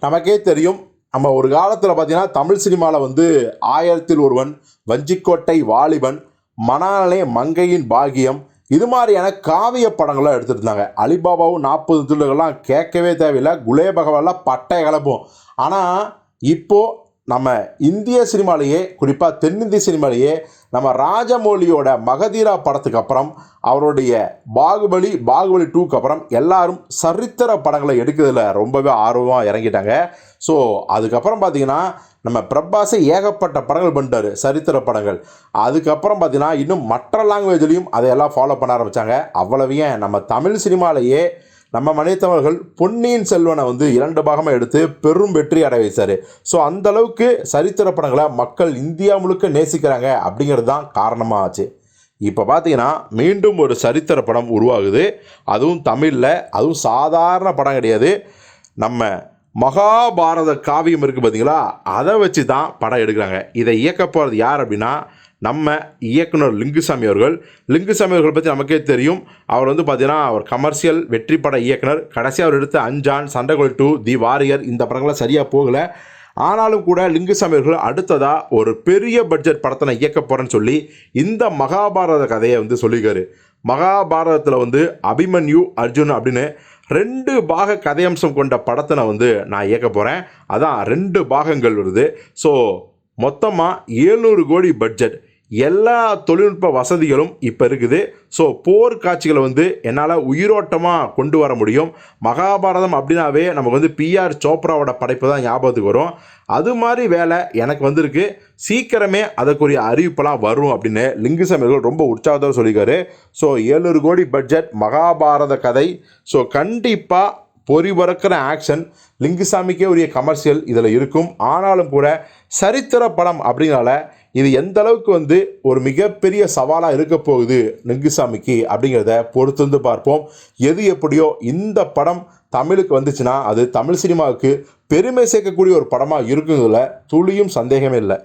நமக்கே தெரியும் நம்ம ஒரு காலத்தில் பார்த்தீங்கன்னா தமிழ் சினிமாவில் வந்து ஆயிரத்தில் ஒருவன் வஞ்சிக்கோட்டை வாலிபன் மணாலே மங்கையின் பாகியம் இது மாதிரியான காவிய படங்கள்லாம் எடுத்துருந்தாங்க. இருந்தாங்க அலிபாபாவும் நாற்பது துள்ளுகள்லாம் கேட்கவே தேவையில்லை குலே பகவான்லாம் பட்டை கலப்பும் ஆனால் இப்போது நம்ம இந்திய சினிமாலேயே குறிப்பாக தென்னிந்திய சினிமாலேயே நம்ம ராஜமௌலியோட மகதீரா படத்துக்கு அப்புறம் அவருடைய பாகுபலி பாகுபலி டூக்கு அப்புறம் எல்லாரும் சரித்திர படங்களை எடுக்கிறதுல ரொம்பவே ஆர்வமாக இறங்கிட்டாங்க. ஸோ அதுக்கப்புறம் பார்த்தீங்கன்னா நம்ம பிரபாஸை ஏகப்பட்ட படங்கள் பண்ணிட்டாரு சரித்திர படங்கள். அதுக்கப்புறம் பார்த்திங்கன்னா இன்னும் மற்ற லாங்குவேஜ்லேயும் அதையெல்லாம் ஃபாலோ பண்ண ஆரம்பித்தாங்க அவ்வளவையும் நம்ம தமிழ் சினிமாலேயே நம்ம மனிதவர்கள் பொன்னியின் செல்வனை வந்து இரண்டு பாகமாக எடுத்து பெரும் வெற்றி அடை வைச்சார். ஸோ அந்த அளவுக்கு சரித்திர படங்களை மக்கள் இந்தியா முழுக்க நேசிக்கிறாங்க அப்படிங்கிறது தான் காரணமாக ஆச்சு. இப்போ பார்த்தீங்கன்னா மீண்டும் ஒரு சரித்திர படம் உருவாகுது. அதுவும் தமிழில். அதுவும் சாதாரண படம் கிடையாது. நம்ம மகாபாரத காவியம் இருக்குது பார்த்தீங்களா அதை வச்சு தான் படம் எடுக்கிறாங்க. இதை இயக்க போகிறது யார் அப்படின்னா நம்ம இயக்குனர் லிங்குசாமி அவர்கள். லிங்குசாமி அவர்கள் பற்றி நமக்கே தெரியும். அவர் வந்து பார்த்தீங்கன்னா அவர் கமர்ஷியல் வெற்றி பட இயக்குனர். கடைசியாக அவர் எடுத்த Anjaan Sandakozhi two the warrior இந்த படங்கள்லாம் சரியாக போகலை. ஆனாலும் கூட லிங்குசாமி அவர்கள் அடுத்ததாக ஒரு பெரிய பட்ஜெட் படத்தை நான் இயக்க போகிறேன்னு சொல்லி இந்த மகாபாரத கதையை வந்து சொல்லியிருக்காரு. மகாபாரதத்தில் வந்து அபிமன்யு அர்ஜுன் அப்படின்னு ரெண்டு பாக கதையம்சம் கொண்ட படத்தை நான் வந்து நான் இயக்க போகிறேன் அதான் ரெண்டு பாகங்கள் வருது. ஸோ மொத்தமாக ஏழ்நூறு கோடி பட்ஜெட் எல்லா தொழில்நுட்ப வசதிகளும் இப்போ இருக்குது. ஸோ போர் காட்சிகளை வந்து என்னால் உயிரோட்டமாக கொண்டு வர முடியும். மகாபாரதம் அப்படின்னாவே நமக்கு வந்து பிஆர் சோப்ராவோட படைப்பு தான் ஞாபகத்துக்கு வரும். அது மாதிரி வேலை எனக்கு வந்திருக்கு. சீக்கிரமே அதற்குரிய அறிவிப்பெல்லாம் வரும் அப்படின்னு லிங்குசாமி ரொம்ப உற்சாகத்தோடு சொல்லியிருக்காரு. ஸோ ஏழ்நூறு கோடி பட்ஜெட் மகாபாரத கதை. ஸோ கண்டிப்பாக பொறி பறக்கிற ஆக்ஷன் லிங்குசாமிக்கே உரிய கமர்ஷியல் இதில் இருக்கும். ஆனாலும் கூட சரித்திர படம் அப்படிங்கிறனால இது எந்த அளவுக்கு வந்து ஒரு மிகப்பெரிய சவாலாக இருக்க போகுது நெங்குசாமிக்கு அப்படிங்கிறத பொறுத்து வந்து பார்ப்போம். எது எப்படியோ இந்த படம் தமிழுக்கு வந்துச்சுன்னா அது தமிழ் சினிமாவுக்கு பெருமை சேர்க்கக்கூடிய ஒரு படமாக இருக்குங்கிறதுல துளியும் சந்தேகமே இல்லை.